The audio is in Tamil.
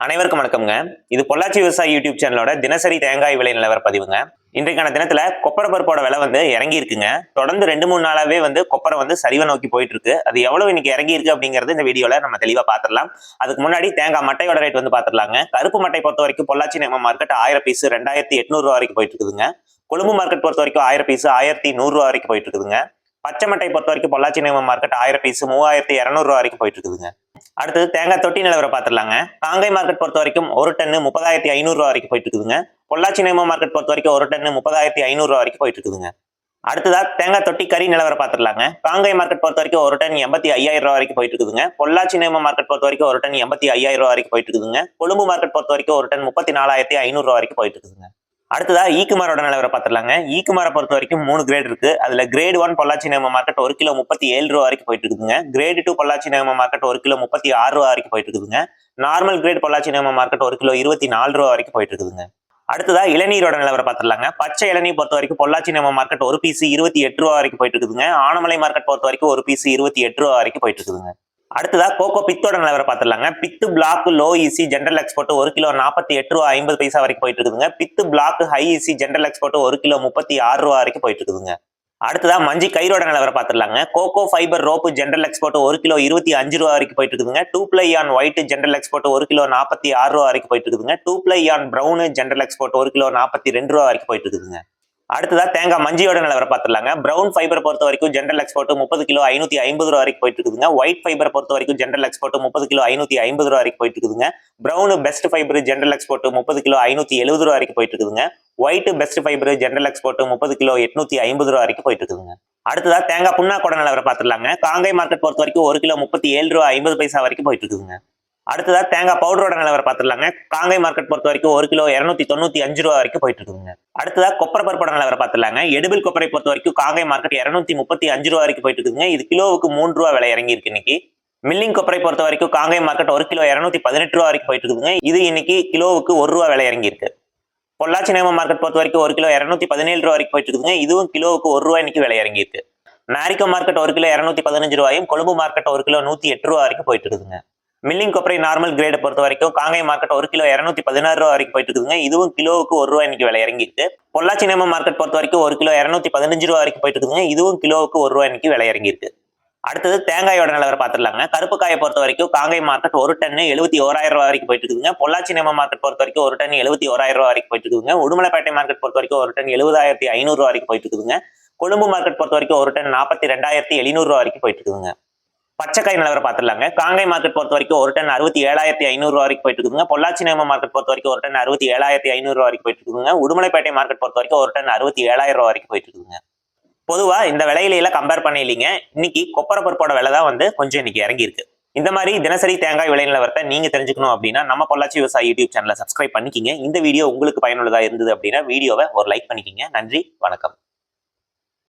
அனைவருக்கும் வணக்கம்ங்க. இது பொள்ளாச்சி விவசாய யூடியூப் சேனலோட தினசரி தேங்காய் விலை நிலவர பதிவுங்க. இன்றைக்கான தினத்துல கொப்பரை பருப்போட விலை வந்து இறங்கி இருக்குங்க தொடர்ந்து ரெண்டு மூணு நாளாவே வந்து கொப்பரை வந்து சரிவை நோக்கி போயிட்டு இருக்கு அது எவ்வளவு இன்னைக்கு இறங்கி இருக்கு அப்படிங்கறது இந்த வீடியோல நம்ம தெளிவா பாத்திரலாம் அதுக்கு முன்னாடி தேங்காய் மட்டையோட ரேட் வந்து பாத்திரலாங்க கருப்பு மட்டை பொறுத்த வரைக்கும் பொள்ளாச்சி நேம மார்க்கெட் ஆயிரம் பீஸ் ரெண்டாயிரத்தி எட்நூறு ரூபா வரைக்கும் போயிட்டு இருக்குதுங்க கொழும்பு மார்க்கெட் பொறுத்த வரைக்கும் ஆயிரம் பீஸ் ஆயிரத்தி நூறு ரூபா வரைக்கும் போயிட்டு இருக்குதுங்க பச்சை மட்டை பொறுத்த வரைக்கும் பொள்ளாச்சி நேம மார்க்கெட் ஆயிரம் பீஸ் மூவாயிரத்தி இரநூறுவா வரைக்கும் போயிட்டு இருக்குதுங்க அடுத்தது தேங்காய் தொட்டி நிலவரம் பார்த்துடலாங்க. காங்கை மார்க்கெட் பொறுத்த வரைக்கும் ஒரு டன்னு முப்பதாயிரத்தி ஐநூறு ரூபா வரைக்கும் போயிட்டு இருக்குதுங்க. பொள்ளாச்சி நேமோ மார்க்கெட் பொறுத்த வரைக்கும் ஒரு டன்னு முப்பதாயிரத்தி ஐநூறுரூவா வரைக்கும் போயிட்டு இருக்குதுங்க. அடுத்ததா தேங்காய் தொட்டி கறி நிலவரம் பார்த்துடலாங்க. காங்கை மார்க்கெட் பொறுத்த வரைக்கும் ஒரு டன் எண்பத்தி ஐயாயிரம் ரூபா வரைக்கும் போயிட்டு இருக்குதுங்க. பொள்ளாச்சி நேம மார்க்கெட் பொறுத்த வரைக்கும் ஒரு டன் எண்பத்தி ஐயாயிரம் ரூபா வரைக்கும் போயிட்டு இருக்குதுங்க. கொழும்பு மார்க்கெட் பொறுத்த வரைக்கும் ஒரு டன் முப்பத்தி நாலாயிரத்தி ஐநூறு ரூபா வரைக்கும் போயிட்டு இருக்குதுங்க. அடுத்ததா e ஈக்குமாரோட நிலவரை பார்த்துடலாங்க. E ஈக்குமாரை பொறுத்த வரைக்கும் மூணு கிரேட் இருக்கு. அதுல கிரேட் ஒன் பொள்ளாச்சி நேம மார்க்கெட் ஒரு கிலோ முப்பத்தி ஏழு ரூபா வரைக்கும் போயிட்டு இருக்குதுங்க கிரேட் டூ பொள்ளாச்சி நேம மார்க்கெட் ஒரு கிலோ முப்பத்தி ஆறு ரூபா வரைக்கும் போயிட்டு இருக்குதுங்க. நார்மல் கிரேட் பொள்ளாச்சி நேம மார்க்கெட் ஒரு கிலோ இருபத்தி நாலு ரூபா வரைக்கும் போயிட்டு இருக்குதுங்க. அடுத்ததா இளநீரோட நிலவரை பார்த்துடலாங்க. பச்சை இளநீர் பொறுத்த வரைக்கும் பொள்ளாச்சி நேம மார்க்கெட் ஒரு பீஸ் இருபத்தி எட்டு ரூபா வரைக்கும் போயிட்டு இருக்குதுங்க. ஆனமலை மார்க்கெட் பொறுத்த வரைக்கும் ஒரு பீஸ் இருபத்தி எட்டு ரூபா வரைக்கும் போயிட்டு இருக்குதுங்க. அடுத்ததா கோகோ பித்தோட நிலவரை பார்த்துடலாங்க. Pith black low EC general export ஒரு கிலோ நாற்பத்தி எட்டு ரூபா ஐம்பது பைசா வரைக்கும் போயிட்டு இருக்குதுங்க. Pith black high EC general export ஒரு கிலோ முப்பத்தி ஆறு ரூபா வரைக்கும் போயிட்டு இருக்குதுங்க. அடுத்ததா மஞ்சி கயிறோட நிலவரை பார்த்துடலாங்க. Coco fibre rope general export ஒரு கிலோ இருபத்தி அஞ்சு ரூபா வரைக்கும் போயிட்டு இருக்குதுங்க. Two ply on white general export ஒரு கிலோ நாற்பத்தி ஆறு ரூபா வரைக்கும் போயிட்டு இருக்குதுங்க. Two ply on brown general export ஒரு கிலோ நாற்பத்தி ரெண்டு ரூபா வரைக்கும் போயிட்டு இருக்குதுங்க. அடுத்ததா தேங்காய் மஞ்சியோட நிலவரம் பார்த்துடலாங்க. ப்ரௌன் ஃபைபர் பொறுத்த வரைக்கும் ஜென்ரல் எக்ஸ்போர்ட் முப்பது கிலோ ஐநூத்தி ஐம்பது ரூபா வரைக்கும் போயிட்டு இருக்குதுங்க ஒயிட் ஃபைபர் பொறுத்த வரைக்கும் ஜென்ரல் எக்ஸ்போர்ட் முப்பது கிலோ ஐநூத்தி ஐம்பது ரூபா வரைக்கும் போயிட்டு இருக்குதுங்க brown best fibre general export முப்பது கிலோ ஐநூத்தி எழுபது ரூபா வரைக்கும் போயிட்டு இருக்குதுங்க white best fibre general export முப்பது கிலோ எட்நூத்தி ஐம்பது ரூபா வரைக்கும் போயிட்டு இருக்குதுங்க அடுத்ததா தேங்காய் புண்ணாக்கோட நிலவரம் பார்த்துடலாங்க. காங்கை மார்க்கெட் பொறுத்த வரைக்கும் ஒரு கிலோ முப்பத்தி ஏழு ரூபா ஐம்பது பைசா வரைக்கும் போயிட்டு இருக்குதுங்க அடுத்ததாக தேங்காய் பவுடரோட நிலவரம் பார்த்துடலாங்க. காங்கை மார்க்கெட் பொறுத்த வரைக்கும் ஒரு கிலோ இரநூத்தி தொண்ணூற்றி அஞ்சு ரூபா வரைக்கும் போயிட்டு இருக்குங்க. அடுத்ததாக கொப்பரை பருப்போட நிலவரம் பார்த்துடலாங்க. எடுபில் கொப்பரை பொறுத்த வரைக்கும் காங்கை மார்க்கெட் இரநூத்தி முப்பத்தி அஞ்சு ரூபா வரைக்கும் போயிட்டு இருக்குங்க. இது கிலோவுக்கு மூணு ரூபா விலை இறங்கி இருக்கு இன்னைக்கு. மில்லிங் கொப்பரை பொறுத்த வரைக்கும் காங்கை மார்க்கெட் ஒரு கிலோ இரநூத்தி பதினெட்டு ரூபா வரைக்கும் போயிட்டு இருக்குங்க. இது இன்னைக்கு கிலோவுக்கு ஒரு ரூபா விலை இறங்கி இருக்கு. பொள்ளாச்சி நேம மார்க்கெட் பொறுத்த வரைக்கும் ஒரு கிலோ இரநூத்தி பதினேழு ரூபா வரைக்கும் போயிட்டு இருக்குங்க. இதுவும் கிலோவுக்கு ஒரு ரூபா இன்னைக்கு விலை இறங்கி இருக்கு. மேரிக்கோ மார்க்கெட் ஒரு கிலோ இரநூத்தி பதினஞ்சு ரூபாயும் கொழும்பு மார்க்கெட் ஒரு கிலோ நூத்தி எட்டு ரூபா வரைக்கும் போயிட்டு இருக்குதுங்க மில்லிங் கொப்பரை நார்மல் கிரேடை பொறுத்த வரைக்கும் காங்கை மார்க்கெட் ஒரு கிலோ இரநூத்தி பதினாறு ரூபா வரைக்கும் போயிட்டு இருக்குதுங்க இதுவும் கிலோவுக்கு ஒரு ரூபா இன்னைக்கு விலை இறங்கிருக்கு பொள்ளாச்சி நேம மார்க்கெட் பொறுத்த வரைக்கும் ஒரு கிலோ இரநூத்தி பதினஞ்சு ரூபா வரைக்கும் போயிட்டு இருக்குதுங்க இதுவும் கிலோவுக்கு ஒரு ரூபா இன்னைக்கு விலை இறங்கிருக்கு அடுத்தது தேங்காயோட நிலவரம் பார்த்துடலாங்க. கருப்பு காயை பொறுத்த வரைக்கும் காங்கை மார்க்கெட் ஒரு டன்னு எழுபத்தி ஓராயிரம் ரூபா வரைக்கும் போயிட்டு இருக்குதுங்க பொள்ளாச்சி நேம மார்க்கெட் பொறுத்த வரைக்கும் ஒரு டன் எழுபத்தி ஓராயிரம் ரூபா வரைக்கும் போயிட்டு இருக்குதுங்க உடுமலைப்பேட்டை மார்க்கெட் பொறுத்த வரைக்கும் ஒரு டன் எழுபதாயிரத்தி ஐநூறு ரூபா வரைக்கும் போயிட்டு இருக்குதுங்க கொழும்பு மார்க்கெட் பொறுத்த வரைக்கும் ஒரு டன் நாற்பத்தி ரெண்டாயிரத்தி எழுநூறு ரூபா வரைக்கும் போயிட்டு இருக்குதுங்க பச்சைக்காய் நிலவரம் பார்த்துடலாங்க. காங்கை மார்க்கெட் பொறுத்த வரைக்கும் ஒரு டன் அறுபத்தி ஏழாயிரத்தி ஐநூறு ரூபா வரைக்கும் போயிட்டு இருக்குங்க பொள்ளாச்சி நேம மார்க்கெட் பொறுத்த வரைக்கும் ஒரு டன் அறுபத்தி ஏழாயிரத்தி ஐநூறு ரூபா வரைக்கும் போயிட்டு இருக்குங்க உடுமலைப்பேட்டை மார்க்கெட் பொறுத்த வரைக்கும் ஒரு டன் அறுபத்தி ஏழாயிரம் ரூபா வரைக்கும் போயிட்டு இருக்குங்க பொதுவாக இந்த விலையில எல்லாம் கம்பேர் பண்ணலைங்க இன்னைக்கு கொப்பரை பருப்போட விலை தான் வந்து கொஞ்சம் இன்னைக்கு இறங்கி இருக்கு இந்த மாதிரி தினசரி தேங்காய் விலை நிலவரத்தை நீங்க தெரிஞ்சுக்கணும் அப்படின்னா நம்ம பொள்ளாச்சி விவசாய யூடியூப் சேனலை சப்ஸ்கிரைப் பண்ணிக்கிங்க. இந்த வீடியோ உங்களுக்கு பயனுள்ளதாக இருந்தது அப்படின்னா வீடியோவை ஒரு லைக் பண்ணிக்கிங்க. நன்றி வணக்கம்.